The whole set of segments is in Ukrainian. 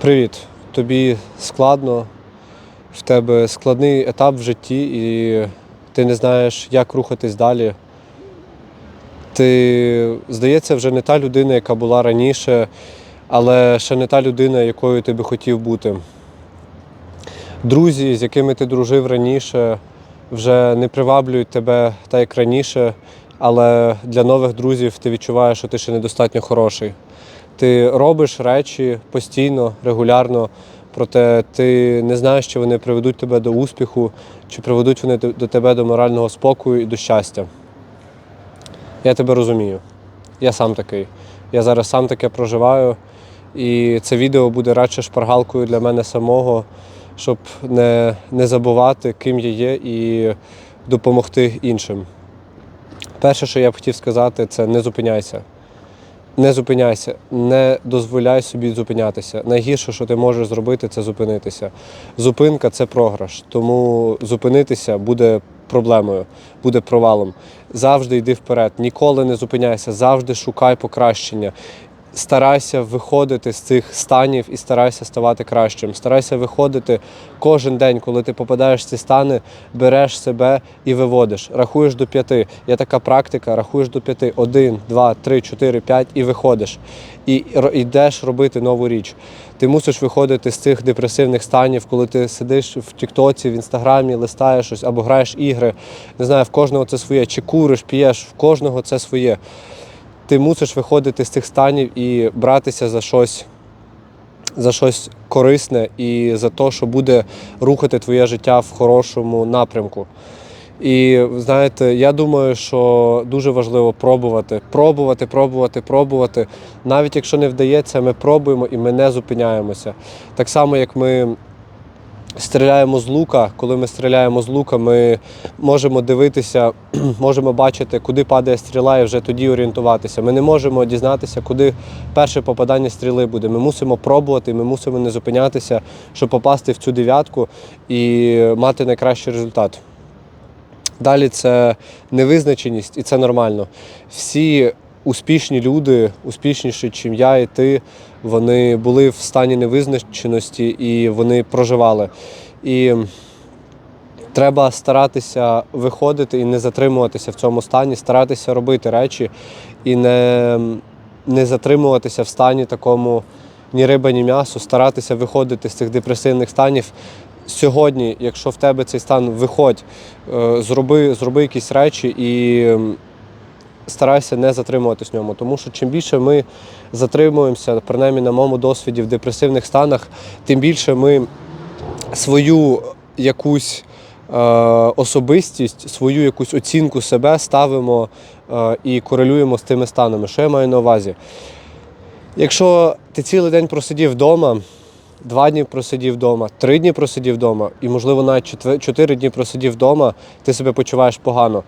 Привіт. Тобі складно, в тебе складний етап в житті, і ти не знаєш, як рухатись далі. Ти, здається, вже не та людина, яка була раніше, але ще не та людина, якою ти би хотів бути. Друзі, з якими ти дружив раніше, вже не приваблюють тебе так, як раніше, але для нових друзів ти відчуваєш, що ти ще недостатньо хороший. Ти робиш речі постійно, регулярно, проте ти не знаєш, чи вони приведуть тебе до успіху, чи приведуть вони до тебе до морального спокою і до щастя. Я тебе розумію. Я сам такий. Я зараз сам таке проживаю. І це відео буде радше шпаргалкою для мене самого, щоб не, не забувати, ким я є, і допомогти іншим. Перше, що я б хотів сказати, це не зупиняйся. Не зупиняйся, не дозволяй собі зупинятися. Найгірше, що ти можеш зробити, це зупинитися. Зупинка це програш, тому зупинитися буде проблемою, буде провалом. Завжди йди вперед, ніколи не зупиняйся, завжди шукай покращення. Старайся виходити з цих станів і старайся ставати кращим. Старайся виходити кожен день, коли ти попадаєш в ці стани, береш себе і виводиш. Рахуєш до п'яти. Є така практика, рахуєш до п'яти. Один, два, три, чотири, п'ять і виходиш. І йдеш робити нову річ. Ти мусиш виходити з цих депресивних станів, коли ти сидиш в Тіктоці, в інстаграмі, листаєш щось або граєш ігри. Не знаю, в кожного це своє, чи куриш, п'єш, в кожного це своє ти мусиш виходити з цих станів і братися за щось, за щось корисне і за те, що буде рухати твоє життя в хорошому напрямку. І знаєте, я думаю, що дуже важливо пробувати, пробувати, пробувати, пробувати. Навіть якщо не вдається, ми пробуємо і ми не зупиняємося. Так само, як ми стріляємо з лука. Коли ми стріляємо з лука, ми можемо дивитися, можемо бачити, куди падає стріла, і вже тоді орієнтуватися. Ми не можемо дізнатися, куди перше попадання стріли буде. Ми мусимо пробувати, ми мусимо не зупинятися, щоб попасти в цю дев'ятку і мати найкращий результат. Далі це невизначеність, і це нормально. Всі успішні люди, успішніші, ніж я і ти, вони були в стані невизначеності і вони проживали. І треба старатися виходити і не затримуватися в цьому стані, старатися робити речі і не, не затримуватися в стані такому ні риба, ні м'ясо, старатися виходити з цих депресивних станів. Сьогодні, якщо в тебе цей стан виходь, е, зроби, зроби якісь речі і м, старайся не затримуватись в ньому. Тому що чим більше ми затримуємося, принаймні на моєму досвіді в депресивних станах, тим більше ми свою якусь е, особистість, свою якусь оцінку себе ставимо е, і корелюємо з тими станами. Що я маю на увазі? Якщо ти цілий день просидів вдома, два дні просидів вдома, три дні просидів вдома, і, можливо, навіть чотири дні просидів вдома, ти себе почуваєш погано.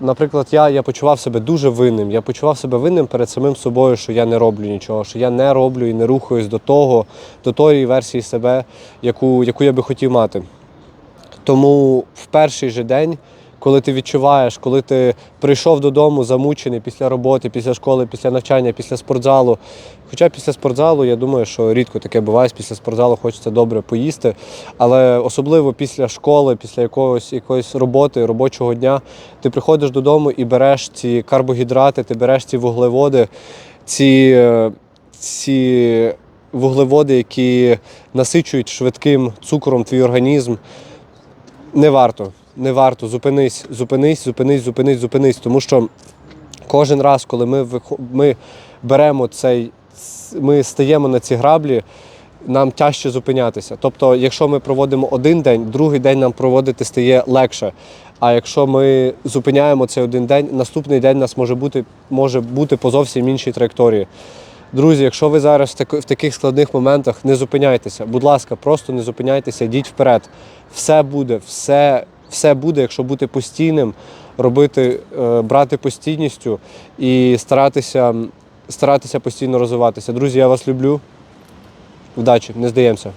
Наприклад, я, я почував себе дуже винним. Я почував себе винним перед самим собою, що я не роблю нічого, що я не роблю і не рухаюсь до того, до тої версії себе, яку, яку я би хотів мати. Тому в перший же день, коли ти відчуваєш, коли ти прийшов додому замучений після роботи, після школи, після навчання, після спортзалу. Хоча після спортзалу, я думаю, що рідко таке буває, після спортзалу хочеться добре поїсти. Але особливо після школи, після якогось, якоїсь роботи, робочого дня, ти приходиш додому і береш ці карбогідрати, ти береш ці вуглеводи, ці, е, ці вуглеводи, які насичують швидким цукром твій організм. Не варто, не варто. Зупинись, зупинись, зупинись, зупинись, зупинись. Тому що кожен раз, коли ми, ми беремо цей, ми стаємо на ці граблі, нам тяжче зупинятися. Тобто, якщо ми проводимо один день, другий день нам проводити стає легше. А якщо ми зупиняємо цей один день, наступний день нас може бути, може бути по зовсім іншій траєкторії. Друзі, якщо ви зараз в таких складних моментах, не зупиняйтеся. Будь ласка, просто не зупиняйтеся, йдіть вперед. Все буде, все, все буде, якщо бути постійним, робити, е, брати постійністю і старатися, старатися постійно розвиватися. Друзі, я вас люблю. Удачі, не здаємося.